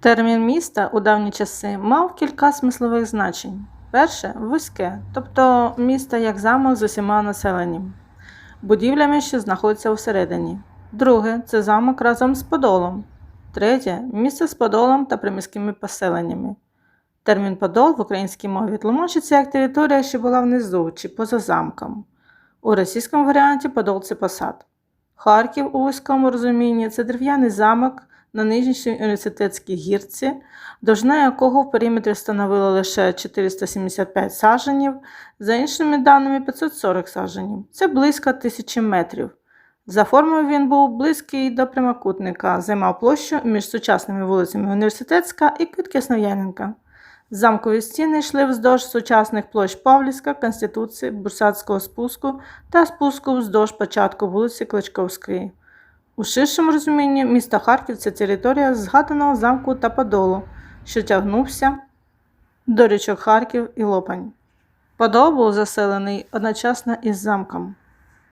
Термін міста у давні часи мав кілька смислових значень. Перше вузьке, тобто місто як замок з усіма населенням, будівлями, що знаходяться всередині. Друге це замок разом з Подолом. Третє місце з Подолом та приміськими поселеннями. Термін Подол в українській мові тлумачиться як територія, що була внизу чи поза замком. У російському варіанті Подол це посад. Харків у вузькому розумінні це дерев'яний замок на нижній університетській гірці, довжина якого в периметрі становила лише 475 саженів, за іншими даними 540 саженів. Це близько тисячі метрів. За формою він був близький до прямокутника, займав площу між сучасними вулицями Університетська і Квітки-Снов'яненка. Замкові стіни йшли вздовж сучасних площ Павлівська, Конституції, Бурсацького спуску та спуску вздовж початку вулиці Кличковської. У ширшому розумінні місто Харків це територія згаданого замку та Подолу, що тягнувся до річок Харків і Лопань. Подол був заселений одночасно із замком.